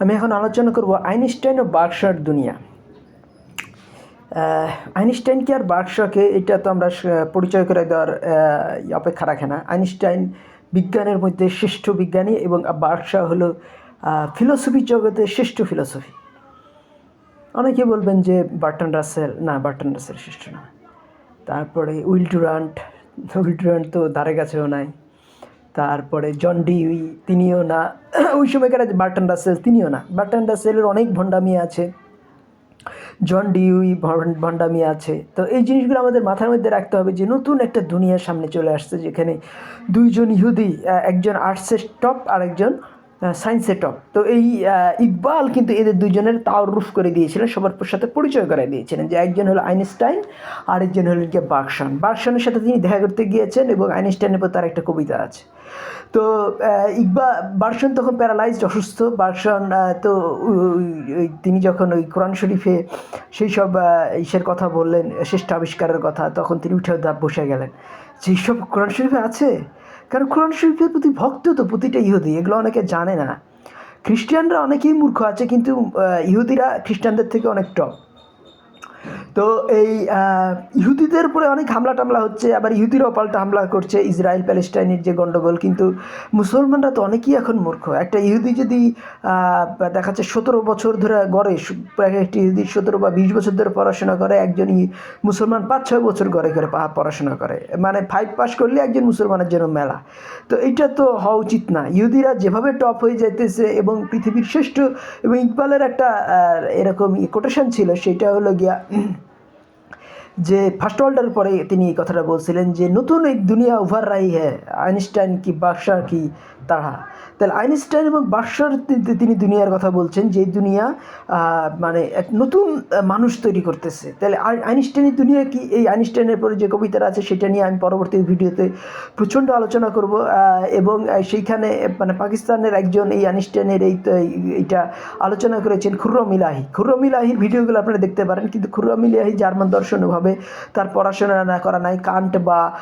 আমি এখন আলোচনা করব আইনস্টাইন ও বার্কশার দুনিয়া। আহ, আইনস্টাইন আর বার্কশাকে এটা তো আমরা পরিচয় করে দেওয়ার অপেক্ষা রাখে না। আইনস্টাইন বিজ্ঞানের মধ্যে শ্রেষ্ঠ বিজ্ঞানী এবং বার্কশা হলো ফিলোসফি জগতের শ্রেষ্ঠ ফিলোসফি। অনেকে বলবেন যে বার্টন রাসেল না বার্টন রাসেল শ্রেষ্ঠ না। তারপরে উইল ডুরান্ট উইল ডুরান্ট তো ধারে কাছেও নাই। তারপরে জন ডি তিনিও না। ওই সময়কার বার্টন রাসেল, তিনিও না। বার্টন রাসেলের অনেক ভণ্ডামি আছে। জন ডি উই ভণ্ডামি আছে। তো এই জিনিসগুলো আমাদের মাথার মধ্যে রাখতে হবে যে নতুন একটা দুনিয়ার সামনে চলে আসছে যেখানে দুইজন ইহুদি একজন আর্টসের টপ আর একজন সায়েন্সের টপ তো এই ইকবাল কিন্তু এদের দুজনের তাওরুফ করে দিয়েছিলেন সবার সাথে পরিচয় করে দিয়েছিলেন যে একজন হলো আইনস্টাইন আর একজন হলেন গিয়ে বার্কশন বার্কশনের সাথে তিনি দেখা করতে গিয়েছেন এবং আইনস্টাইনের উপর তার একটা কবিতা আছে। তো আহ, ইকবাল বার্সন তখন প্যারালাইজড অসুস্থ। বার্সন তো তিনি যখন ওই কোরআন শরীফে সেই সব ইসের কথা বললেন শ্রেষ্ঠ আবিষ্কারের কথা তখন তিনি উঠে বসে গেলেন। যে এইসব কোরআন শরীফে আছে? কারণ কোরআন শরীফের প্রতি ভক্ত তো প্রতিটা ইহুদি, এগুলো অনেকে জানে না। খ্রিস্টানরা অনেকেই মূর্খ আছে, কিন্তু ইহুদিরা খ্রিস্টানদের থেকে অনেক টপ তো এই ইহুদিদের উপরে অনেক হামলা টামলা হচ্ছে, আবার ইহুদিরাও পাল্টা হামলা করছে ইসরায়েল প্যালেস্টাইনের যে গণ্ডগোল কিন্তু মুসলমানরা তো অনেকেই এখন মূর্খ। একটা ইহুদি যদি দেখা যাচ্ছে সতেরো বছর ধরে গড়ে একটি ইহুদি সতেরো বা বিশ বছর ধরে পড়াশোনা করে একজন মুসলমান পাঁচ ছয় বছর গড়ে করে পড়াশোনা করে। মানে ফাইভ পাস করলে একজন মুসলমানের জন্য মেলা। তো এটা তো হওয়া উচিত না। ইহুদিরা যেভাবে টপ হয়ে যাইতেছে এবং পৃথিবীর শ্রেষ্ঠ এবং ইকবালের একটা এরকম কোটেশন ছিল, সেটা হলো গিয়া যে ফার্স্ট ওয়ার্ল্ডের পরে তিনি এই কথাটা বলছিলেন যে, নতুন এক দুনিয়া উভার রাই হ্যাঁ আইনস্টাইন কি, বাদশাহ কি তারা তাহলে আইনস্টাইন এবং বাদশার তিনি দুনিয়ার কথা বলছেন যে দুনিয়া মানে এক নতুন মানুষ তৈরি করতেছে। তাহলে আই- আইনস্টাইনের দুনিয়া কি, এই আইনস্টাইনের পরে যে কবিতাটা আছে সেটা নিয়ে আমি পরবর্তী ভিডিওতে প্রচণ্ড আলোচনা করব এবং সেইখানে মানে পাকিস্তানের একজন এই আইনস্টাইনের এই এইটা আলোচনা করেছেন খুররম ইলাহি খুররম ইলাহির ভিডিওগুলো আপনারা দেখতে পারেন, কিন্তু খুররম ইলাহি জার্মান দর্শন ওভাবে তার পড়াশোনা না করা নাই, কান্ট বা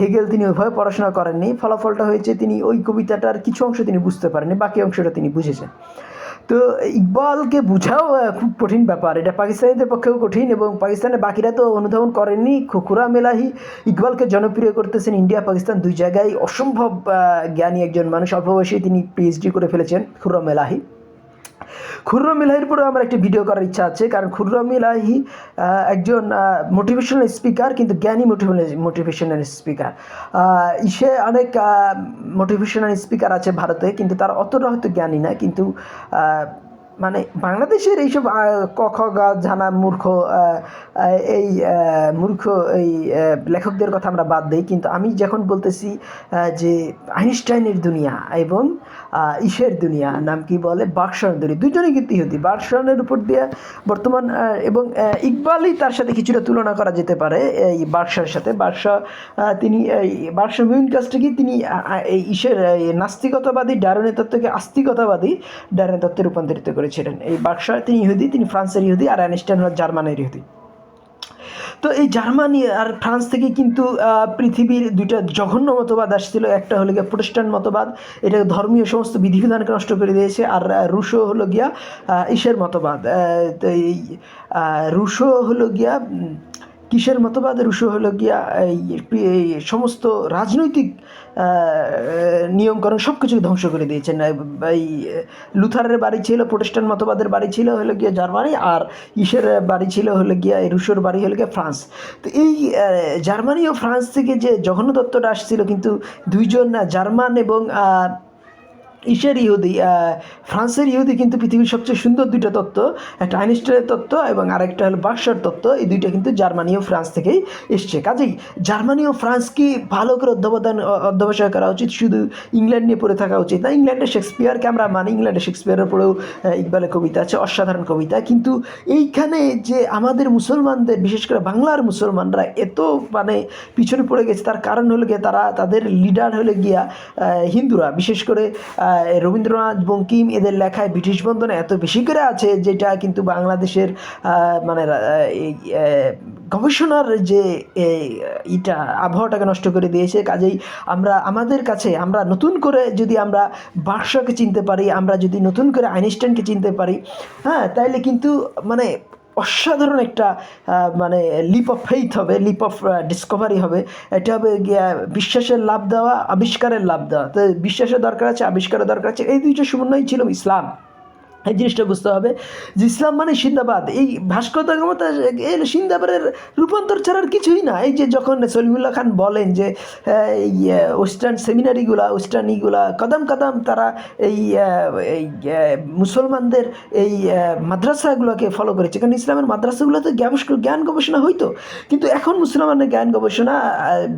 হেগেল তিনি ওইভাবে পড়াশোনা করেননি। ফলাফলটা হয়েছে তিনি ওই কবিতাটার কিছু অংশ তিনি বুঝতে পারেননি, বাকি অংশটা তিনি বুঝেছেন। তো ইকবালকে বোঝাও খুব কঠিন ব্যাপার। এটা পাকিস্তানিদের পক্ষেও কঠিন এবং পাকিস্তানের বাকিরা তো অনুধাবন করেননি। খুকুরা মেলাহি, ইকবালকে জনপ্রিয় করতেছেন ইন্ডিয়া, পাকিস্তান দুই জায়গায়। অসম্ভব জ্ঞানী একজন মানুষ, অল্প বয়সেই তিনি পিএইচডি করে ফেলেছেন খুরা এলাহি খুররম ইলাহির পরেও আমার একটি ভিডিও করার ইচ্ছা আছে কারণ খুররম ইলাহি একজন মোটিভেশনাল স্পিকার কিন্তু জ্ঞানী মোটিভেশনাল স্পিকার সে অনেক মোটিভেশনাল স্পিকার আছে ভারতে কিন্তু তার অতটা হয়তো জ্ঞানী না কিন্তু মানে বাংলাদেশের এইসব আহ, ক খ গ জানা মূর্খ এই মূর্খ এই লেখকদের কথা আমরা বাদ দিই কিন্তু আমি যখন বলতেছি যে আইনস্টাইনের দুনিয়া এবং ইসের দুনিয়া, নাম কি বলে? বাকশান দুনিয়া। দুজনেই কিন্তু ইহুদি। বাকশানের উপর দিয়ে বর্তমান এবং ইকবালই তার সাথে কিছুটা তুলনা করা যেতে পারে, এই বাদশার সাথে। বাদশাহ তিনি বাদশাহ মেইন কাজটা কি? তিনি এই ইসের নাস্তিকতাবাদী ডারনের তত্ত্বকে আস্তিকতাবাদী ডারনের তত্ত্বে রূপান্তরিত করেছিলেন। এই বাদশাহ তিনি ইহুদি, তিনি ফ্রান্সের ইহুদি, আর আইনস্টাইন হল জার্মানের ইহুদি। তো এই জার্মানি আর ফ্রান্স থেকে কিন্তু পৃথিবীর দুইটা জঘন্য মতবাদ আসছিল। একটা হলো গিয়া প্রোটেস্ট্যান্ট মতবাদ, এটা ধর্মীয় সমস্ত বিধিবিধানকে নষ্ট করে দিয়েছে। আর রুশো হলো গিয়া ইসের মতবাদ। তো এই রুশো হলো গিয়া কিসের মতবাদের রুশো হলো গিয়া এই সমস্ত রাজনৈতিক আহ, নিয়মকানুন সব কিছুকে ধ্বংস করে দিয়েছেন। এই লুথারের বাড়ি ছিল প্রোটেস্ট্যান্ট মতবাদের বাড়ি ছিল হলো গিয়া জার্মানি আর ইসের বাড়ি ছিল হলো গিয়া রুশোর বাড়ি হলো গিয়া ফ্রান্স। তো এই জার্মানি ও ফ্রান্স থেকে যে জঘন্য তত্ত্বটা আসছিল কিন্তু দুইজন জার্মান এবং ইসের ইহুদি ফ্রান্সের ইহুদি কিন্তু পৃথিবীর সবচেয়ে সুন্দর দুইটা তত্ত্ব একটা আইনস্টাইনের তত্ত্ব এবং আরেকটা হলো বাক্সার তত্ত্ব এই দুইটা কিন্তু জার্মানি ও ফ্রান্স থেকেই এসছে। কাজেই জার্মানি ও ফ্রান্সকে ভালো করে অধ্যবদান অ- অধ্যবসায় করা উচিত? শুধু ইংল্যান্ড নিয়ে পড়ে থাকা উচিত না? ইংল্যান্ডের শেক্সপিয়ারকে আমরা মানি ইংল্যান্ডের শেক্সপিয়ারের আহ, ইকবালের কবিতা আছে অসাধারণ কবিতা। কিন্তু এইখানে যে আমাদের মুসলমানদের বিশেষ করে বাংলার মুসলমানরা এত মানে পিছনে পড়ে গেছে তার কারণ হলো গিয়ে তারা তাদের লিডার হলে গিয়া হিন্দুরা। বিশেষ করে রবীন্দ্রনাথ বঙ্কিম এদের লেখায় ব্রিটিশ বন্ধন এত বেশি করে আছে যেটা কিন্তু বাংলাদেশের মানে গবেষণার যে এই, ইটা আবহাওয়াটাকে নষ্ট করে দিয়েছে। কাজেই আমরা আমাদের কাছে আমরা নতুন করে যদি আমরা বার্সাকে চিনতে পারি আমরা যদি নতুন করে আইনস্টাইনকে চিনতে পারি হ্যাঁ তাইলে কিন্তু মানে অসাধারণ একটা মানে লিপ অফ ফেইথ হবে লিপ অফ ডিসকভারি হবে। এটা হবে বিশ্বাসের লাভ দেওয়া, আবিষ্কারের লাভ দেওয়া। তো বিশ্বাসের দরকার আছে, আবিষ্কারের দরকার আছে। এই দুইটা সমন্বয় ছিল ইসলাম। এই জিনিসটা বুঝতে হবে যে ইসলাম মানে সিন্দাবাদ। এই ভাস্করতা ক্ষমতা সিন্দাবাদের রূপান্তর ছাড়া আর কিছুই না। এই যে যখন সলিমুল্লাহ খান বলেন যে, এই ওয়েস্টার্ন সেমিনারিগুলা ওয়েস্টার্ন ইগুলা কদম কদম তারা এই এই মুসলমানদের এই মাদ্রাসাগুলোকে ফলো করেছে। কারণ ইসলামের মাদ্রাসাগুলোতে জ্ঞান গবেষণা হইতো। কিন্তু এখন মুসলমানের জ্ঞান গবেষণা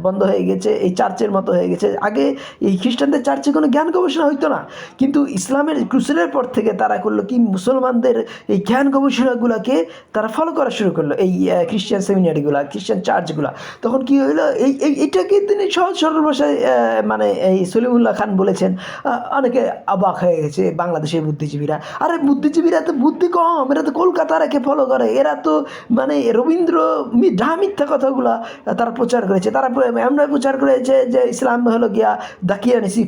বন্ধ হয়ে গেছে, এই চার্চের মতো হয়ে গেছে। আগে এই খ্রিস্টানদের চার্চে কোনো জ্ঞান গবেষণা হইতো না। কিন্তু ইসলামের ক্রুসেলের পর থেকে তারা করল, কি মুসলমানদের এই জ্ঞান গবেষণাগুলোকে তারা ফলো করা শুরু করল, এই খ্রিস্টান সেমিনারিগুলা খ্রিস্টান চার্চগুলা তখন কি হইল, এই এটাকে তিনি সহজ সরল ভাষায় মানে এই সলিমুল্লাহ খান বলেছেন? অনেকে অবাক হয়ে গেছে, বাংলাদেশের বুদ্ধিজীবীরা। আরে, বুদ্ধিজীবীরা তো বুদ্ধি কম, এরা তো কলকাতার একে ফলো করে, এরা তো মানে রবীন্দ্র যা মিথ্যা কথাগুলা তারা প্রচার করেছে। তারা এমন প্রচার করেছে যে ইসলাম হলো গিয়া দাকিয়ানিসি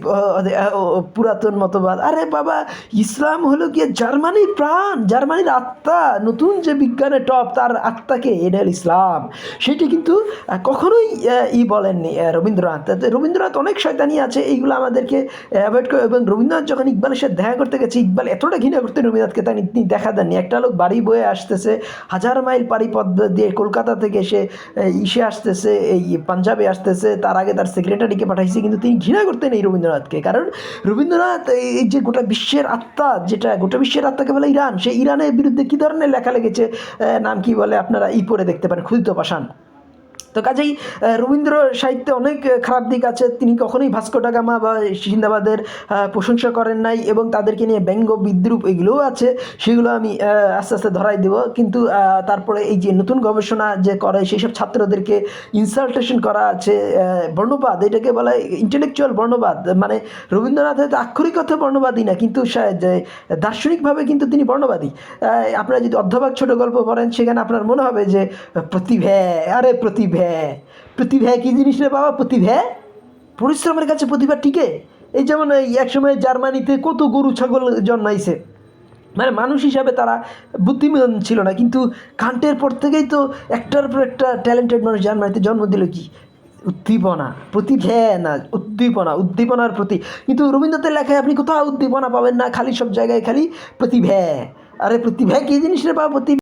পুরাতন মতবাদ। আরে বাবা, ইসলাম হলো গিয়া জার্মানির প্রাণ, জার্মানির আত্মা, নতুন যে বিজ্ঞানের টপ, তার আত্মাকে এটা হলো ইসলাম। সেটি কিন্তু কখনোই ই বলেননি রবীন্দ্রনাথ। রবীন্দ্রনাথ অনেক শয়তানি আছে, এইগুলো আমাদেরকে অ্যাভয়েড করে এবং রবীন্দ্রনাথ যখন ইকবালের সাথে দেখা করতে গেছে, ইকবাল এতটা ঘৃণা করতে রবীন্দ্রনাথকে তাই তিনি দেখা দেননি। একটা লোক বাড়ি বয়ে আসতেছে, হাজার মাইল পাড়ি পথ দিয়ে কলকাতা থেকে সে ইসে আসতেছে, এই পাঞ্জাবে আসতেছে, তার আগে তার সেক্রেটারিকে পাঠাইছে, কিন্তু তিনি ঘৃণা করতেন এই রবীন্দ্রনাথকে। কারণ রবীন্দ্রনাথ, এই যে গোটা বিশ্বের আত্মা, যেটা গোটা বিশ্বের আত্মাকে বলে ইরান? সেই ইরানের বিরুদ্ধে কী ধরনের লেখা লেগেছে নাম কি বলে আপনারা? ই পড়ে দেখতে পারেন। ক্ষুদিত পাষাণ। তো কাজেই রবীন্দ্র সাহিত্যে অনেক খারাপ দিক আছে। তিনি কখনোই ভাস্কো ডা গামা বা সিন্দাবাদের প্রশংসা করেন নাই এবং তাদেরকে নিয়ে ব্যঙ্গ বিদ্রুপ এগুলোও আছে। সেগুলো আমি আস্তে আস্তে ধরাই দেব। কিন্তু তারপরে এই যে নতুন গবেষণা যে করে সেই সব ছাত্রদেরকে ইনসালটেশন করা আছে বর্ণবাদ, এটাকে বলা হয় ইন্টেলেকচুয়াল বর্ণবাদ। মানে রবীন্দ্রনাথ হয়তো আক্ষরিক বর্ণবাদী না, কিন্তু দার্শনিকভাবে কিন্তু তিনি বর্ণবাদী। আপনারা যদি অর্ধভাগ ছোট গল্প পড়েন, সেখানে আপনার মনে হবে যে, প্রতিভা, আরে প্রতিভা প্রতিভা কি জিনিস রে বাবা? প্রতিভা? পরিশ্রমের কাছে প্রতিভা টিকে? এই যেমন একসময় জার্মানিতে কত গরু, ছাগল জন্মাইছে। মানে মানুষ হিসাবে তারা বুদ্ধিমান ছিল না, কিন্তু কান্টের পর থেকেই তো একটার পর একটা ট্যালেন্টেড মানুষ জার্মানিতে জন্ম দিল কি? উদ্দীপনা। প্রতিভা না, উদ্দীপনা, উদ্দীপনার প্রতি। কিন্তু রবীন্দ্রনাথের লেখায় আপনি কোথাও উদ্দীপনা পাবেন না, খালি সব জায়গায় খালি প্রতিভা। আরে প্রতিভা কি জিনিস রে বাবা? প্রতি